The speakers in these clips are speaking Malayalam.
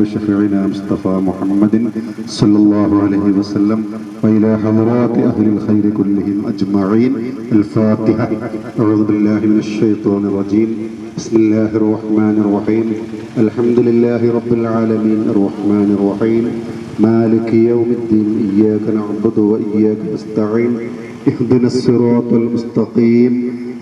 وشفيعنا مصطفى محمد صلى الله عليه وسلم وإلى حضرات أهل الخير كلهم أجمعين. الفاتحة. أعوذ بالله من الشيطان الرجيم. بسم الله الرحمن الرحيم. الحمد لله رب العالمين الرحمن الرحيم. مالك يوم الدين. إياك نعبد وإياك نستعين. اهدنا الصراط المستقيم.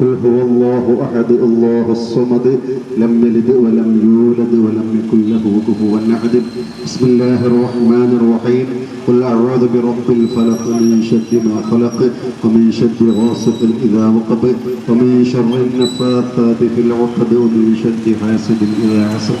قل هو الله أحد الله الصمد. لم يلد ولم يولد ولم يكن له كفوا أحد. بسم الله الرحمن الرحيم. قل أعوذ برب الفلق من شر ما خلق ومن شر غاسق إذا وقب ومن شر النفاثات في العقد ومن شر حاسد إذا حسد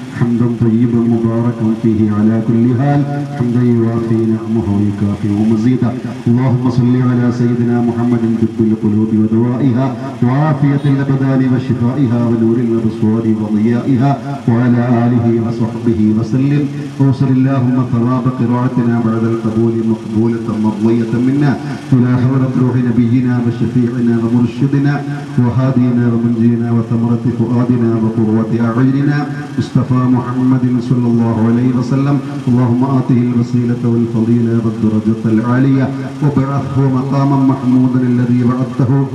حمدا طيبا مباركا فيه على كل حال. حمدا يوافي نعمه ويكافئ مزيدا اللهم صل على سيدنا محمد طب القلوب ودوائها. وعافية الأبدان وشفائها ونور الأبصار وضيائها. وعلى آله وصحبه وسلم. وصل اللهم ثواب قراءتنا بعد القبول مقبولة مرضية منا. إلى حضرة روح نبينا وشفيعنا ومرشدنا. وهادينا ومنجينا وثمرة فؤادنا وقرة أعيننا. مصطفى محمد صلى الله عليه وسلم اللهم آته الوسيلة والفضيلة والدرجة العالية وبعثه مقاما محمودا الذي وعدته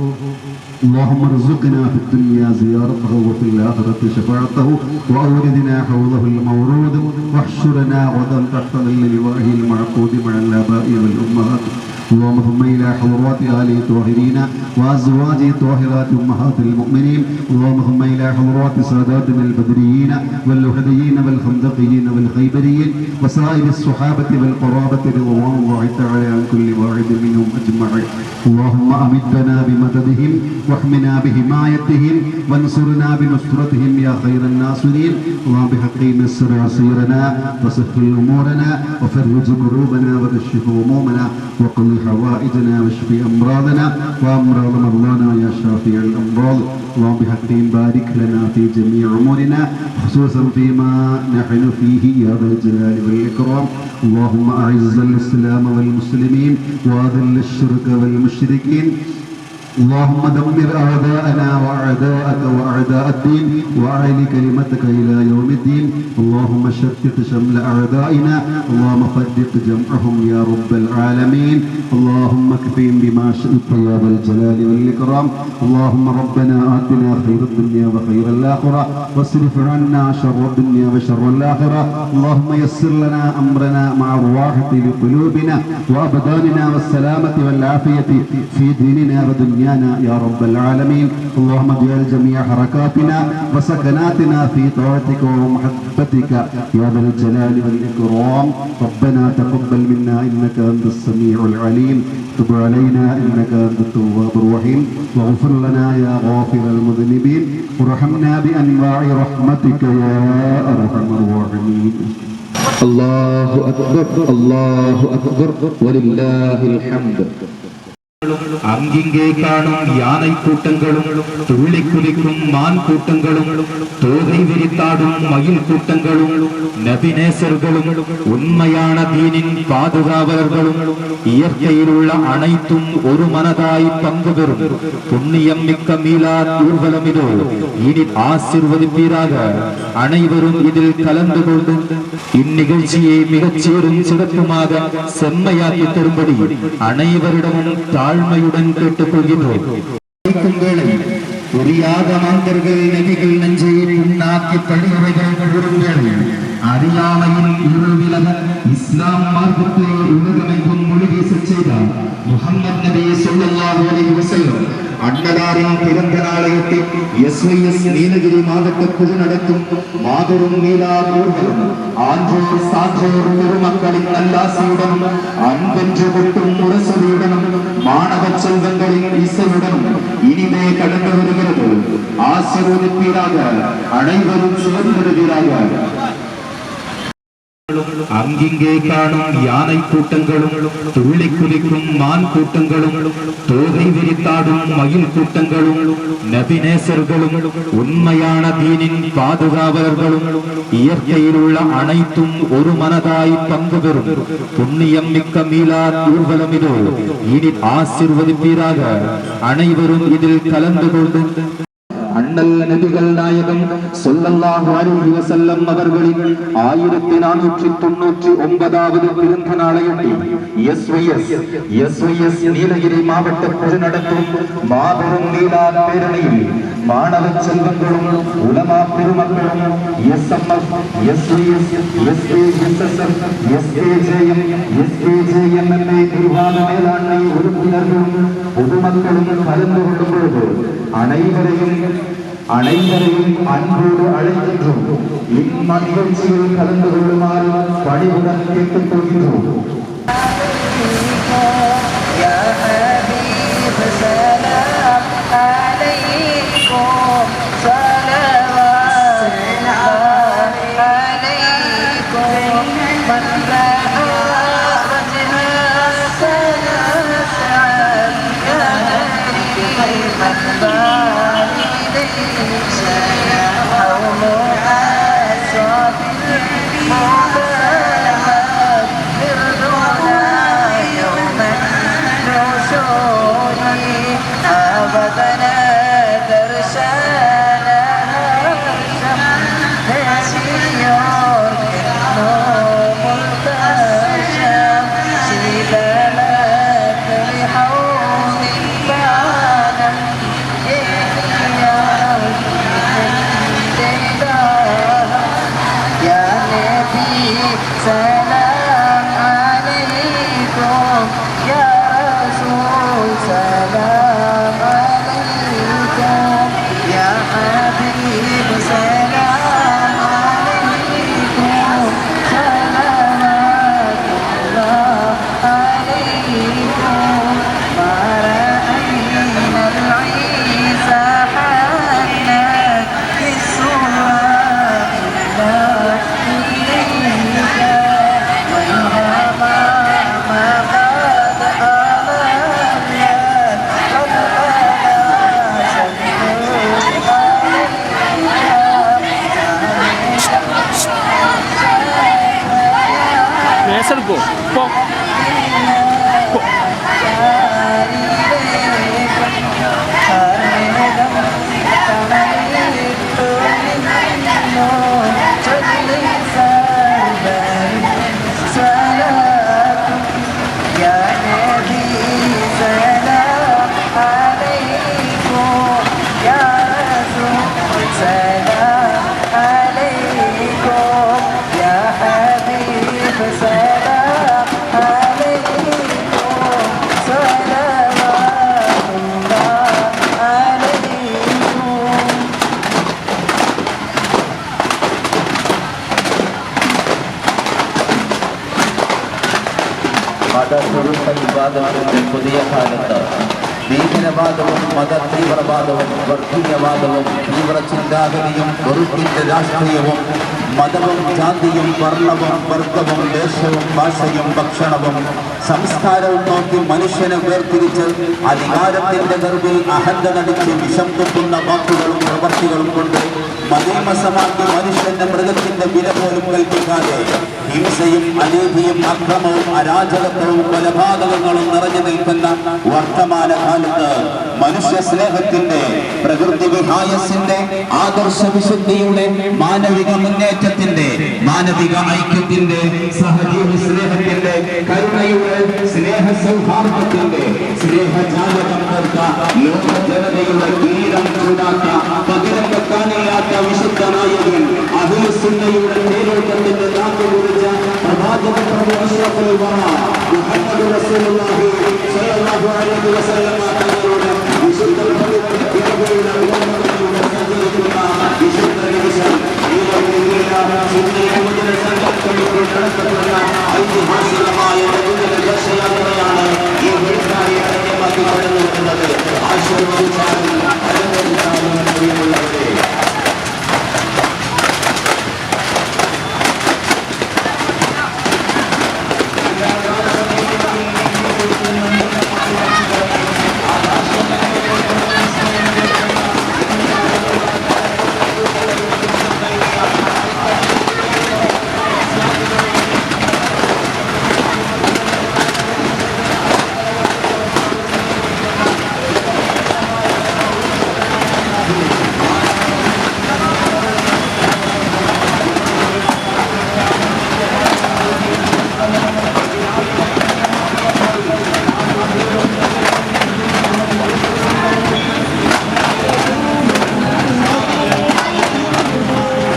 اللهم ارزقنا في الدنيا زيارته وفي الآخرة شفاعته وأوردنا حوضه المورود واحشرنا غدا تحت ظل لوائه المعقود مع الآباء والأمهات اللهم إلى حضرات آل طاهرين وأزواج طاهرات أمهات المؤمنين. اللهم إلى حضرات ساداتنا البدريين واللهديين والخندقيين والخيبريين وسائر الصحابة والقرابة رضوان الله تعالى عن كل واحد منهم أجمعين. اللهم أمدنا بمددهم واحمنا بحمايتهم وانصرنا بنصرتهم يا خير الناصرين. اللهم بحق نسر عصيرنا وسهل أمورنا وفرج كروبنا وكشف همومنا وقل حوائجنا واشف أمراضنا وأمراض مرضانا يا شافي الأمراض اللهم بحق بارك لنا في جميع أمورنا خصوصا فيما نحن فيه يا ذا الجلال والإكرام اللهم أعز الإسلام والمسلمين وأذل الشرك والمشركين اللهم دمر أعداءنا وأعداءك وأعداء الدين وأعل كلمتك إلى يوم الدين. اللهم شتت شمل أعدائنا اللهم فرق جمعهم يا رب العالمين. اللهم اكفهم بما شئت يا ذا الجلال والإكرام. اللهم ربنا آتنا خير الدنيا وخير الآخرة واصرف عنا شر الدنيا وشر الآخرة. اللهم يسر لنا أمرنا مع الراحة لقلوبنا وأبداننا والسلامة والعافية في ديننا ودنيانا. يا رب العالمين اللهم اجعل جميع حركاتنا وسكناتنا في طاعتك ومحبتك يا ذا الجلال والإكرام ربنا تقبل منا إنك أنت السميع العليم تب علينا إنك أنت التواب الرحيم واغفر لنا يا غافر المذنبين وارحمنا بأنواع رحمتك يا أرحم الراحمين الله أكبر الله أكبر ولله الحمد அங்கிங்கே காணும் யானை கூட்டங்களும் துள்ளி குதிக்கும் மான் கூட்டங்களும் தோகை விரித்தாடும் மயில் கூட்டங்களும் நபிநேசர்களும் உண்மையான தீனின் பாதுகாவலர்களும் இயற்கையில் உள்ள அனைத்தும் ஒரு மனதாய் பங்கு பெறும். புண்ணியம் மிக்க மீளா ஊர்வலம் இதோ. இனி ஆசிர்வதிப்பீராக. அனைவரும் இதில் கலந்து கொண்டு இந்நிகழ்ச்சியை மிகச் சீரும் சிறப்புமாக செம்மையாக்கி தரும்படி அனைவரிடமும் தாழ்மையுடன் கேட்டுக்கொள்கின்றோம் வைக்கும் வேளை புரியாத மாந்தர்கள் நெறிகள் நெஞ்சை புண்ணாக்கி பழிமுறைகள் கூறுங்கள் அறியாமையின் இருவிலக இஸ்லாம் மார்க்கத்தை உலகமெங்கும் அண்ணலாரின் பிறந்த நாளையொட்டி எஸ்ஐஎஸ் நீலகிரி மாவட்ட குழு நடத்தும் மாபெரும் நீலா ஊர்வலம். ஆன்றோர் சான்றோர் பெருமக்களின் நல்லாசியுடனும் அன்பென்று கொட்டும் முரசொலியுடனும் மாணவ செல்வங்களின் இசையுடனும் இனிமே கடந்து வருகிறது. ஆசீர்வதிப்பீராக அனைவரும் சேர்ந்திருவீராக அங்கிங்கே காணும் யானை கூட்டங்களும் துள்ளி குதிக்கும் மான் கூட்டங்களும் தோகை விரித்தாடும் மயில் கூட்டங்களும் நபிநேசர்களும் உண்மையான தீனின் பாதுகாவலர்களும் இயற்கையில் உள்ள அனைத்தும் ஒரு மனதாய் பங்கு பெறும். புண்ணியம் மிக்க மீளார் ஊர்வலம் இது. இனி ஆசிர்வதிப்பீராக. அனைவரும் இதில் கலந்து கொண்டு കണ്ടൽ നബികൾ നായകൻ സൊല്ലാഹു അലൈഹി വസല്ലം അവർകളിൽ ആയിരത്തി നാനൂറ്റി തൊണ്ണൂറ്റി ഒമ്പതാമത് ഗ്രന്ഥനാളയത്തിൽ നീലഗിരി മാവട്ടത്തിൽ നടത്തും മാതൃം ലീലാ പേരണയിൽ മാണവ ഉലമാ പെരുമക്കളും S M F S V S S A S S F S அனைவரையும் அன்போடு அழைக்கின்றோம் இந்நிகழ்ச்சியில் கலந்து கொள்ளுமாறு பணிவுடன் கேட்டுக் கொள்கின்றோம் يا حبيب سلام عليكم صلوات الله عليكم من رأى أبدنا തീവ്രവാദവും വർഗീയവാദവും തീവ്ര ചിന്താഗതിയും വെറുപ്പിന്റെ രാഷ്ട്രീയവും മതവും ജാതിയും വർണവും വർഗവും ദേശവും ഭാഷയും ഭക്ഷണവും സംസ്കാരവും നോക്കി മനുഷ്യനെ വേർതിരിച്ച് അധികാരത്തിന്റെ ഗർഭിൽ അഹന്ത നടിച്ച് വിഷം തുപ്പുന്ന വാക്കുകളും പ്രവർത്തികളും കൊണ്ട് മതീമസമാക്കി മനുഷ്യന്റെ മൃഗത്തിന്റെ വില പോലും കൽപ്പിക്കാതെ ഹിംസയും അനീതിയും അക്രമവും അരാജകത്വവും കൊലപാതകങ്ങളും നിറഞ്ഞു നിൽക്കുന്ന വർത്തമാന കാലത്ത് മനുഷ്യ സ്നേഹത്തിന്റെ പ്രകൃതി വിഹായസിന്റെ ആദർശ വിശുദ്ധിയുടെ മാനവിക മുന്നേറ്റത്തിന്റെ മാനവിക ഐക്യത്തിന്റെ സഹജീവി സ്നേഹത്തിന്റെ കരുണയുടെ സ്നേഹ സൗഹാർദ്ദത്തിന്റെ സ്നേഹജാലകം തീർത്ത ലോക ജനതയുടെ റസൂലുള്ളാഹി അലൈഹി വസല്ലം Thank you.